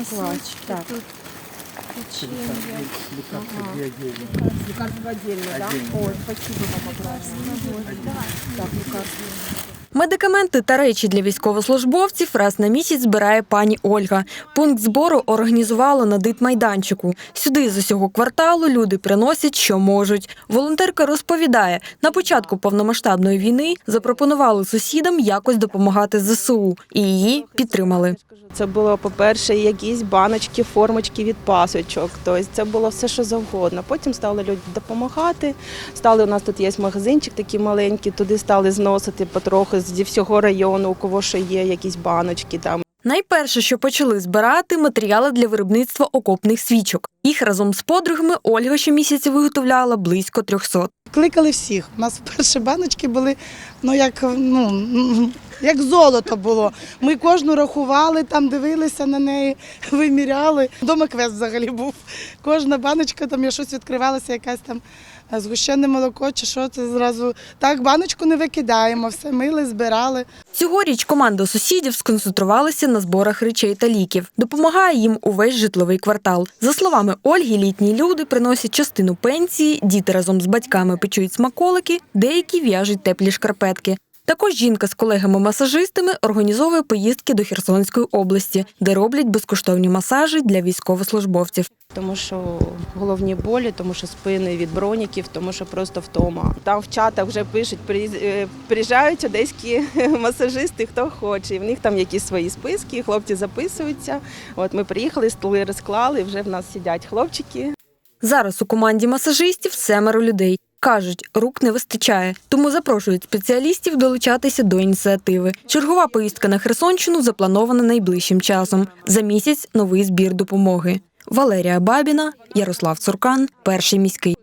Носочки Так. тут, печенье. Лекарства ага. отдельно. Лекарства отдельно, да? Отдельно, Ой, спасибо вам огромное. Так, лекарства. Медикаменти та речі для військовослужбовців раз на місяць збирає пані Ольга. Пункт збору організувала на дитмайданчику. Сюди з усього кварталу люди приносять, що можуть. Волонтерка розповідає, на початку повномасштабної війни запропонували сусідам якось допомагати ЗСУ, і її підтримали. Це було, по-перше, якісь баночки, формочки від пасочок. Тобто це було все, що завгодно. Потім стали люди допомагати. Стали у нас тут є магазинчик такий маленький, туди стали зносити потрохи зі всього району, у кого ще є, якісь баночки там. Найперше, що почали збирати матеріали для виробництва окопних свічок. Їх разом з подругами Ольга щомісяця виготовляла близько 300. Кликали всіх. У нас перші баночки були ну як, ну, як золото було. Ми кожну рахували, там дивилися на неї, виміряли. Дома квест взагалі був. Кожна баночка, там я щось відкривалася, якась там згущене молоко чи що це зразу. Так, баночку не викидаємо, все мили, збирали. Цьогоріч команда сусідів сконцентрувалася на зборах речей та ліків. Допомагає їм увесь житловий квартал. За словами Ольги, літні люди приносять частину пенсії, діти разом з батьками печуть смаколики, деякі в'яжуть теплі шкарпетки. Також жінка з колегами-масажистами організовує поїздки до Херсонської області, де роблять безкоштовні масажі для військовослужбовців. Тому що головні болі, тому що спини від броніків, тому що просто втома. Там в чатах вже пишуть, е, приїжджають одеські масажисти, хто хоче. І в них там якісь свої списки, хлопці записуються. От ми приїхали, столи розклали, вже в нас сидять хлопчики. Зараз у команді масажистів семеро людей. Кажуть, рук не вистачає, тому запрошують спеціалістів долучатися до ініціативи. Чергова поїздка на Херсонщину запланована найближчим часом. За місяць новий збір допомоги. Валерія Бабіна, Ярослав Цуркан, перший міський.